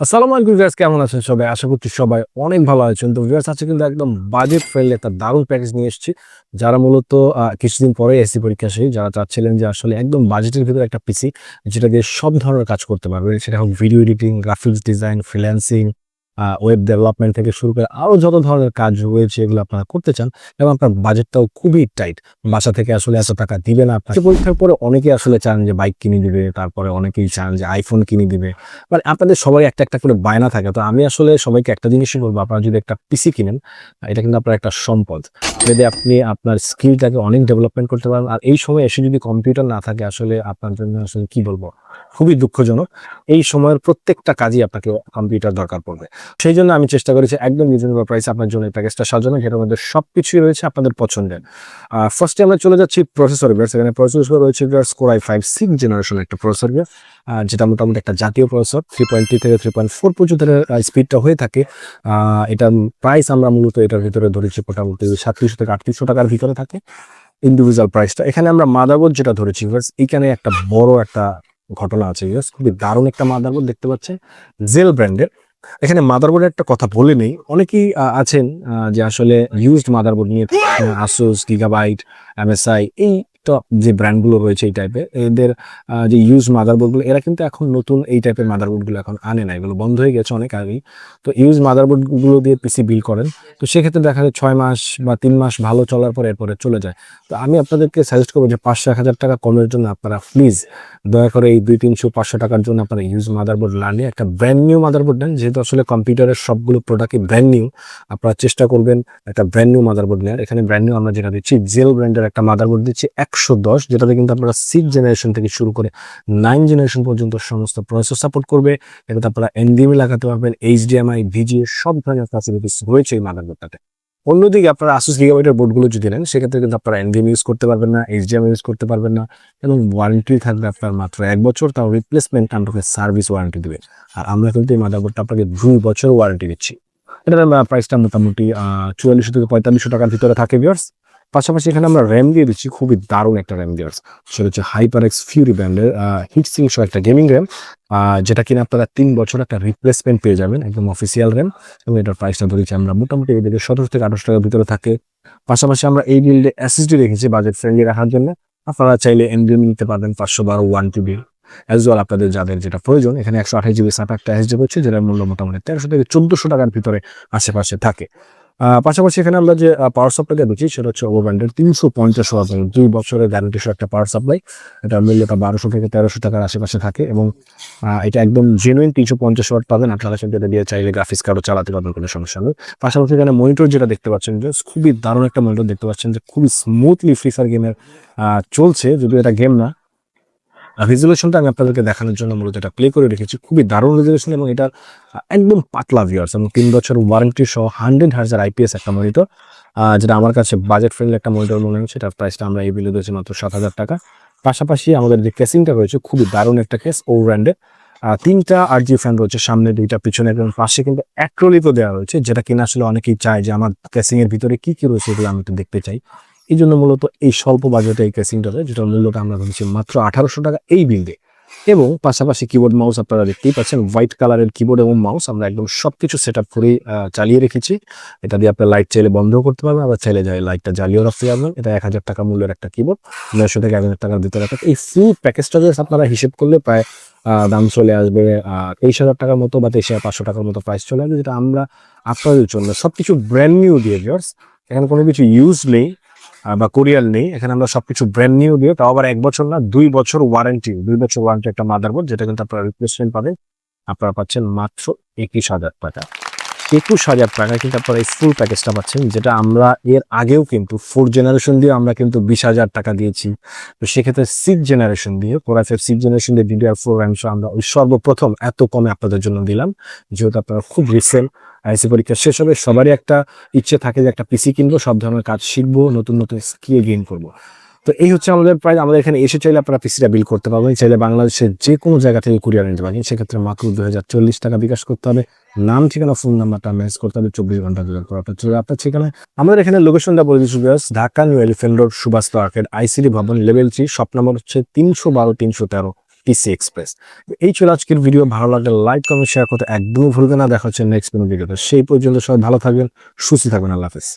আসসালামু আলাইকুম ভিউয়ার্স, কেমন আছেন সবাই? আশা করছি সবাই অনেক ভালো আছেন। তো ভিউয়ার্স আছে কিন্তু একদম বাজেট ফ্রেন্ডলি একটা দারুণ প্যাকেজ নিয়ে এসেছি, যারা মূলত কিছুদিন পরে এসি পরীক্ষা সেই যারা চাচ্ছিলেন যে আসলে একদম বাজেটের ভিতরে একটা পিসি যেটা দিয়ে সব ধরনের কাজ করতে পারবে সেটা হোক video editing graphics design freelancing web development থেকে শুরু করে আরও যত ধরনের কাজ রয়েছে এগুলো আপনারা করতে চান, এবং আপনার বাজেটটাও খুবই টাইট বাসা থেকে আসলে এত টাকা দিবে না আপনার পরীক্ষার পরে অনেকেই আসলে চান যে বাইক কিনে দিবে, তারপরে অনেকেই চান যে আইফোন কিনে দিবে। মানে আপনাদের সবাই একটা একটা করে বায়না থাকে। তো আমি আসলে সবাইকে একটা জিনিসই বলব, আপনারা যদি একটা পিসি কিনেন, এটা কিন্তু আপনার একটা সম্পদ। যদি আপনি আপনার স্কিলটাকে অনেক ডেভেলপমেন্ট করতে পারেন, আর এই সময় এসে যদি কম্পিউটার না থাকে, আসলে আপনার জন্য আসলে কি বলব? খুবই দুঃখজনক। এই সময়ের প্রত্যেকটা কাজই আপনাকে কম্পিউটার দরকার পড়বে। সেই জন্য আমি চেষ্টা করেছি একদম রিজনেবল প্রাইসে আপনার জন্য এই প্যাকেজটা সাজানো যেটার মধ্যে সবকিছুই রয়েছে আপনাদের পছন্দের। ফার্স্টে আমরা চলে যাচ্ছি প্রসেসর বিয়ার্স এখানে প্রসেসর রয়েছে বিয়ার্স Core i five six generation একটা প্রসেসর বিয়ার যেটা মোটামুটি একটা জাতীয় প্রসেসর থ্রি পয়েন্ট থ্রি থেকে থ্রি পয়েন্ট ফোর পর্যন্ত স্পিডটা হয়ে থাকে। এটার প্রাইস আমরা মূলত এটার ভিতরে ধরেছি মোটামুটি সাতত্রিশশো থেকে আটত্রিশশো টাকার ভিতরে থাকে ইন্ডিভিজুয়াল প্রাইসটা এখানে আমরা মাদারবোর্ড যেটা ধরেছি viewers, এইখানে একটা বড় একটা ঘটনা আছে খুবই দারুণ একটা মাদারবোর্ড দেখতে পাচ্ছেন। জেল ব্র্যান্ডের এখানে মাদারবোর্ডের একটা কথা বলে নেই। অনেকেই আছেন যে আসলে ইউজড মাদারবোর্ড নিয়ে আসুস গিগাবাইট এমএসআই এই টপ যে ব্র্যান্ডগুলো রয়েছে এই টাইপের এদের যে ইউজ মাদারবোর্ডগুলো এরা কিন্তু এখন নতুন এই টাইপের মাদারবোর্ডগুলো এখন আনে না, এগুলো বন্ধ হয়ে গেছে অনেক আগেই। তো ইউজ মাদারবোর্ডগুলো দিয়ে পিসি বিল করেন। তো সেক্ষেত্রে দেখা যায় ছয় মাস বা তিন মাস ভালো চলার পর এরপরে চলে যায়। তো আমি আপনাদেরকে সাজেস্ট করব যে পাঁচশো এক হাজার টাকা কমের জন্য আপনারা প্লিজ দয়া করে এই দুই তিনশো, পাঁচশো টাকার জন্য আপনারা ইউজ মাদারবোর্ড না নিয়ে একটা ব্র্যান্ড নিউ মাদারবোর্ড নেন। যেহেতু আসলে কম্পিউটারের সবগুলো প্রোডাক্টই ব্র্যান্ড নিউ আপনারা চেষ্টা করবেন একটা ব্র্যান্ড নিউ মাদারবোর্ড নেওয়ার। এখানে ব্র্যান্ড নিউ আমরা যেটা দিচ্ছি জেল ব্র্যান্ডের একটা মাদারবোর্ড দিচ্ছি একশো দশ, যেটাতে কিন্তু আপনারা সিক্স জেনারেশন থেকে শুরু করে নাইন জেনারেশন পর্যন্ত সমস্ত প্রসেসর সাপোর্ট করবে। এটাতে আপনারা এনডিএমই লাগাতে পারবেন এইচডিএমআই ভিজিএ সব ধরনের ফ্যাসিলিটিস রয়েছে এই মাদারবোর্ডটাতে অন্যদিকে আপনারা আসুস গিগাবাইটের বোর্ডগুলো যদি নেন, সেক্ষেত্রে কিন্তু আপনারা এনডিএম ইউজ করতে পারবেন না এইচডিএম ইউজ করতে পারবেন না এবং ওয়ারেন্টি থাকবে আপনার মাত্র এক বছর, তাও রিপ্লেসমেন্ট আপনাকে সার্ভিস ওয়ারেন্টি দেবে। আর আমরা কিন্তু এই মাদারবোর্ডটা আপনাকে দুই বছর ওয়ারেন্টি দিচ্ছি। এটার প্রাইসটা মোটামুটি চুয়াল্লিশশো থেকে পঁয়তাল্লিশশো টাকার ভিতরে থাকে বিয়ার্স পাশাপাশি এখানে আমরা র্যাম দিয়ে দিচ্ছি, খুবই দারুণ একটা র্যাম বিয়ার্স সেটা হচ্ছে হাইপার এক্স ফিউরি ব্র্যান্ডের হিট সিং সহ একটা গেমিং র্যাম যেটা কিনা আপনারা তিন বছর একটা রিপ্লেসমেন্ট পেয়ে যাবেন, একদম অফিসিয়াল র্যাম এবং এটার প্রাইসটা ধরেছি আমরা মোটামুটি এদিকে সতেরো থেকে আঠারোশো টাকার ভিতরে থাকে। পাশাপাশি আমরা এই বিল্ডে এসএসডি রেখেছি বাজেট ফ্রেন্ডলি রাখার জন্য। আপনারা চাইলে এনডিএম নিতে পারবেন পাঁচশো বারো ওয়ান টিবি অ্যাজ ওয়েল আপনাদের যাদের যেটা প্রয়োজন, এখানে একশো আঠাশ জিবি সাত একটা এসডি হচ্ছে যেটার মূল্য মোটামুটি তেরোশো থেকে চোদ্দশো টাকার ভিতরে আশেপাশে থাকে। পাশাপাশি এখানে আমরা যে পাওয়ার সাপ্লাইটা দিচ্ছি, সেটা হচ্ছে ওভার ব্র্যান্ডের তিনশো পঞ্চাশ ওয়াট দুই বছরের গ্যারান্টি সহ একটা পাওয়ার সাপ্লাই এটা মূল্যটা বারোশো থেকে তেরোশো টাকার আশেপাশে থাকে এবং এটা একদম জেনুইন তিনশো পঞ্চাশ ওয়াট পাবেন। আপনারা সেটা দিয়ে চাইলে গ্রাফিক্স কার্ডও চালাতে পারবেন, কোনো সমস্যা নেই। পাশাপাশি এখানে মনিটর যেটা দেখতে পাচ্ছেন যে, খুবই দারুণ একটা মনিটর দেখতে পাচ্ছেন যে, খুবই স্মুথলি ফ্রি ফায়ার গেমের চলছে, যদিও এটা গেম না। রেজলিউশনটা আমি আপনাদেরকে দেখানোর জন্য মূলত এটা প্লে করে রেখেছি। খুবই দারুণ রেজলিউশন এবং এটার একদম পাতলা ভিউয়ার্স এবং তিন বছর ওয়ারেন্টি সহ হান্ড্রেড হাজার আইপিএস একটা মনিটর যেটা আমার কাছে বাজেট ফ্রেন্ডলি একটা মনিটর মনে হচ্ছে সেটার প্রাইসটা আমরা এই বিলে দিয়েছি মাত্র সাত হাজার টাকা। পাশাপাশি আমাদের যে কেসিংটা রয়েছে, খুবই দারুণ একটা কেস ও ব্র্যান্ডে তিনটা আর জি ফ্যান রয়েছে, সামনে দুইটা, পিছনে এবং পাশে কিন্তু অ্যাক্রোলিকও দেওয়া রয়েছে, যেটা কিনা আসলে অনেকেই চায় যে আমার কেসিং এর ভিতরে কি কি রয়েছে এগুলো আমি একটু দেখতে চাই। এই জন্য মূলত এই স্বল্প বাজেটে এই কেসিংটা রয়েছে যেটার মূল্যটা আমরা ধরেছি মাত্র আঠারোশো টাকা এই বিল্ডে এবং পাশাপাশি কিবোর্ড মাউস আপনারা দেখতেই পাচ্ছেন হোয়াইট কালারের কিবোর্ড এবং মাউস আমরা একদম সব কিছু সেট আপ করে চালিয়ে রেখেছি। এটা দিয়ে আপনার লাইট চাইলে বন্ধও করতে পারবেন, আবার চাইলে যায় লাইটটা জ্বালিয়েও রাখতে পারবেন। এটা এক হাজার টাকা মূল্যের একটা কিবোর্ড নয়শো থেকে এক হাজার টাকার ভিতরে। থাকে এই ফুল প্যাকেজটা জাস্ট আপনারা হিসেব করলে প্রায় দাম চলে আসবে তেইশ হাজার টাকার মতো বা তেইশ হাজার পাঁচশো টাকার মতো প্রাইস চলে আসবে, যেটা আমরা আপনাদের জন্য সব কিছু ব্র্যান্ড নিউ দিয়ে এখানে কোনো কিছু ইউজ নেই। বা কোরিয়াল নেই। এখানে আমরা সবকিছু ব্র্যান্ড নিউ দিয়ে তাও আবার এক বছর না, দুই বছর ওয়ারেন্টি দুই বছর ওয়ারেন্টি একটা মাদারবোর্ড যেটা কিন্তু আপনারা রিপ্লেসমেন্ট পাবেন। আপনারা পাচ্ছেন মাত্র একুশ হাজার টাকা। একুশ হাজার টাকা কিন্তু আপনারা এই ফুল প্যাকেজটা পাচ্ছেন, যেটা আমরা এর আগেও কিন্তু ফোর জেনারেশন দিয়ে আমরা কিন্তু বিশ হাজার টাকা দিয়েছি। তো সেক্ষেত্রে সিক্স জেনারেশন দিয়ে কোরাফের সিক্স জেনারেশন দিয়ে ডিডিআর ফোর র্যাম আমরা ওই সর্বপ্রথম এত কমে আপনাদের জন্য দিলাম। যেহেতু আপনারা খুব রিসেন্ট আইসি পরীক্ষা শেষ হবে, সবারই একটা ইচ্ছে থাকে যে একটা পিসি কিনবো, সব ধরনের কাজ শিখব, নতুন নতুন স্কিল গেইন করব। তো এই হচ্ছে আমাদের প্রায়, আমাদের এখানে এসে চাইলে আপনারা পিসিটা বিল করতে পারবেন। চাইলে বাংলাদেশের যে কোনো জায়গা থেকে কুরিয়ার নিতে পারেন। সেক্ষেত্রে মাত্র দু হাজার চল্লিশ টাকা বিকাশ করতে হবে। নাম, ঠিকানা ফোন নাম্বারটা মেসেজ করতে হবে। চব্বিশ ঘণ্টা যোগাযোগ করা আপনার চলে আপনার ঠিকানা আমাদের এখানে লোকেশনটা বলে দিচ্ছি Dhaka New Elephant Road Subhash Arcade ICD ভবন লেভেল থ্রি শপ নাম্বার হচ্ছে তিনশো বারো, তিনশো তেরো পিসি এক্সপ্রেস এই ছিল আজকের ভিডিও ভালো লাগলে লাইক কমেন্ট শেয়ার করতে একদমই ভুলবেন না। দেখা হচ্ছে নেক্সট কোনো ভিডিওতে সেই পর্যন্ত সবাই ভালো থাকবেন, সুস্থ থাকবেন। আল্লাহ হাফেজ।